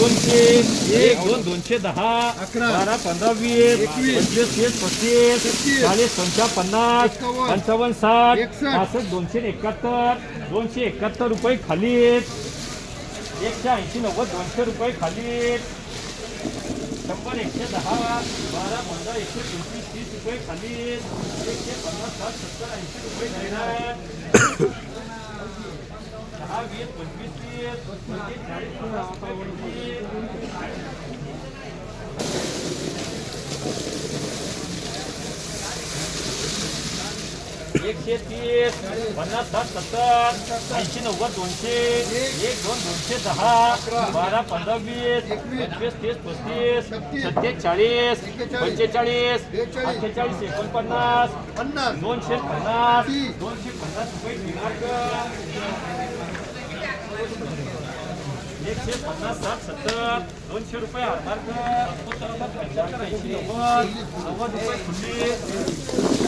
दोनशे एक दोन दोनशे दहा. बारा पंधरा वीस. पंचवीस तीस पस्तीस. चाळीस पंचा पन्नास. पंचावन्न साठ. पासष्ट दोनशे एकाहत्तर दोनशे एकाहत्तर रुपये खाली एकशे ऐंशी नव्वद दोनशे रुपये खाली शंभर एकशे दहा बारा पंधरा एकशे पंचवीस तीस रुपये खाली एकशे पन्नास साठ सत्तर ऐंशी रुपये जाहिरात एकशे तीस पन्नास साठ सत्तर ऐंशी नव्वद दोनशे एक दोन दोनशे दहा बारा पंधरा वीस पंचवीस तीस पस्तीस सत्तेचाळीस पंचेचाळीस अठ्ठेचाळीस एकोणपन्नास पन्नास. दोनशे पन्नास दोनशे पन्नास रुपये एकशे पन्नास साठ सत्तर दोनशे रुपये आधार पंच्याहत्तर ऐंशी नव्वद नव्वद रुपये खुल्ली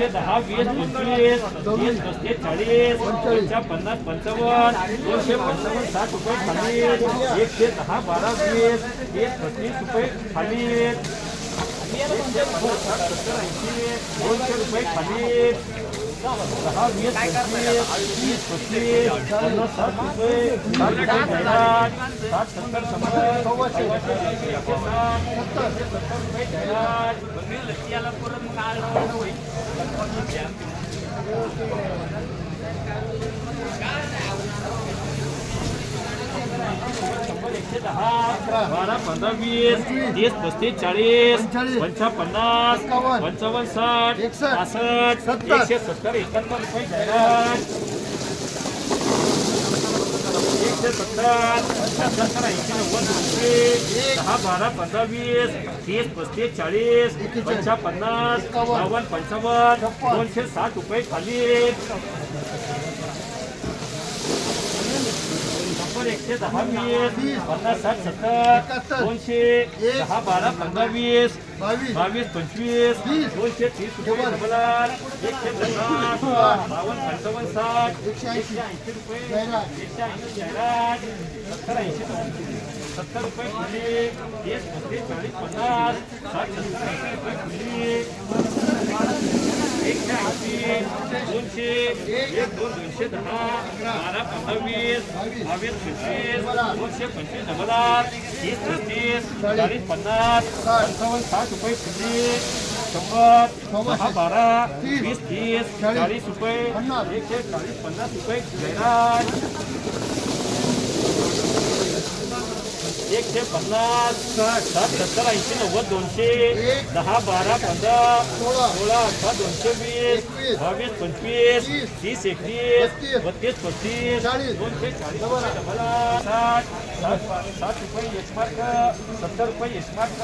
दोनशे दहा वीस पंचवीस तीस पस्तीस चाळीस पंचा पन्नास पंचावन्न दोनशे पंचावन्न साठ रुपये खाली एकशे दहा बारा वीस एक पस्तीस रुपये खाली दोनशे रुपये खाली दहा वीस पंचवीस तीस पस्तीस पन्नास साठ रुपये साठ रुपये जाहिरात साठ सत्तर शंभर सव्वाशे सत्तर પંદર વીસ ત્રીસ પસ્તીસ ચાલીસ પંચા પન્નાસ પંચાવન સાઠ પાસઠ એકસો સત્તર એકાવન एकशे वीस तीस पस्तीस चाळीस पंचा एकावन्न. बावन्न पंचावन्न दोनशे साठ रुपये खाली एकशे दहा वीस पन्नास साठ सत्तर. दोनशे दहा बारा पंधरा वीस बावीस पंचवीस. दोनशे तीस रुपये. डबलार एकशे पन्नास बावन्न पंचावन्न साठ एकशे ऐंशी. ऐंशी रुपये. एकशे ऐंशी जाहिरात सत्तर ऐंशी सत्तर रुपये खुली तीस पस्तीस चाळीस पन्नास साठ सत्तर रुपये खुली एकशे ऐंशी दोनशे एक दोन दोनशे दहा बारा पंधरावीस बावीस पंचवीस दोनशे पंचवीस डबल आठ तीस पस्तीस चाळीस पन्नास पंचावन्न साठ रुपये खुली शंभर दहा बारा वीस तीस चाळीस रुपये एकशे चाळीस पन्नास रुपये जाहिरात एकशे पन्नास साठ सत्तर ऐंशी नव्वद दोनशे दहा बारा पंधरा सोळा अठरा दोनशे वीस बावीस पंचवीस तीस. तीस एकतीस बत्तीस. पस्तीस. दोनशे चाळीस साठ साठ रुपये एक मार्क सत्तर रुपये एक मार्क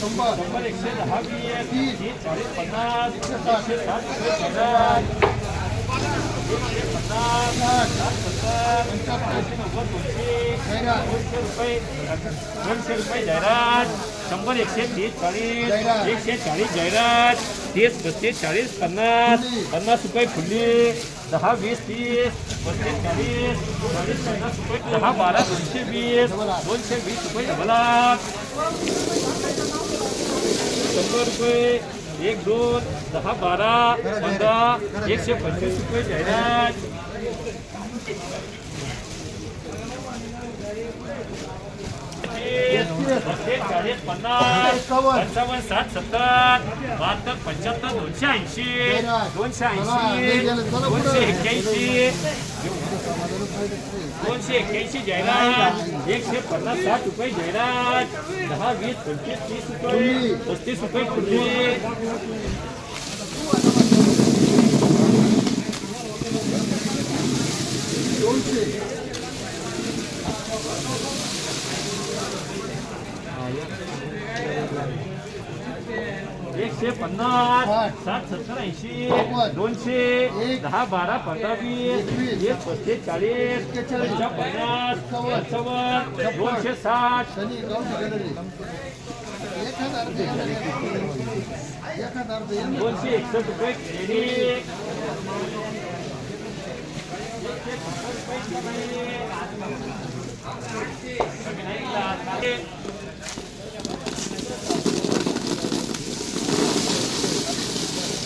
शंभर एकशे दहा वीस चाळीस पन्नास एकशे साठ रुपये पन्नास एकशे पन्नास दोनशे रुपये दोनशे रुपये जाहिरात शंभर एकशे तीस चाळीस जाहिरात. एकशे चाळीस जाहिरात तीस पस्तीस चाळीस पन्नास पन्नास रुपये खुली दहा वीस तीस पस्तीस चाळीस चाळीस पन्नास रुपये दहा बारा दोनशे वीस दोनशे वीस रुपये डबला शंभर रुपये एक दोन दहा बारा पंधरा एकशे पंचवीस रुपये जाहिरात पस्तीस चाळीस पन्नास एकावन्न. पंचावन्न साठ सत्तर बहात्तर पंच्याहत्तर दोनशे ऐंशी दोनशे ऐंशी दोनशे एक्क्याऐंशी दोनशे एक्क्याऐंशी जाहिरात एकशे पन्नास साठ रुपये जाहिरात दहा वीस पंचवीस तीस रुपये पस्तीस रुपये खुली दोनशे एकशे पन्नास. साठ, सत्तर, ऐंशी. दोनशे. दहा, बारा, पंधरा, वीस, एक पस्तीस, चाळीस. पंचा पन्नास, पंचावन्न, दोनशे साठ. दोनशे एकसष्ट रुपये केळी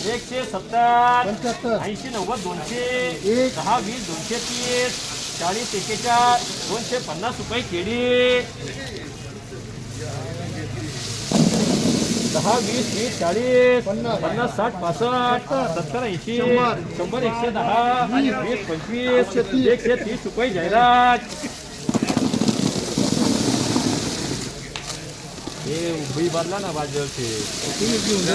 एकशे सत्तर पंच्याहत्तर ऐंशी नव्वद दोनशे एक. दहा वीस दोनशे तीस चाळीस एकेचाळीस दोनशे पन्नास रुपये केळी दहा वीस तीस चाळीस पन्नास. साठ पासष्ट सत्तर ऐंशी शंभर. एकशे दहा वीस. पंचवीस एकशे तीस. तीस रुपये जाहिरात हे उभी भरला ना बाजूचे घेऊन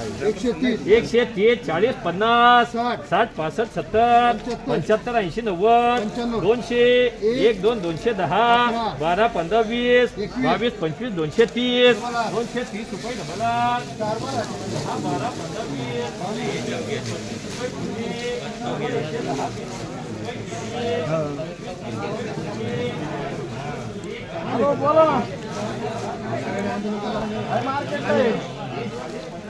एकशे तीस एकशे तीस चाळीस पन्नास साठ. पासष्ट सत्तर पंच्याहत्तर. ऐंशी नव्वद. दोनशे एक दोन दोनशे दहा. बारा पंधरा वीस. बावीस पंचवीस दोनशे तीस. दोनशे तीस रुपये डबल दहा बारा पंधरा वीस बोला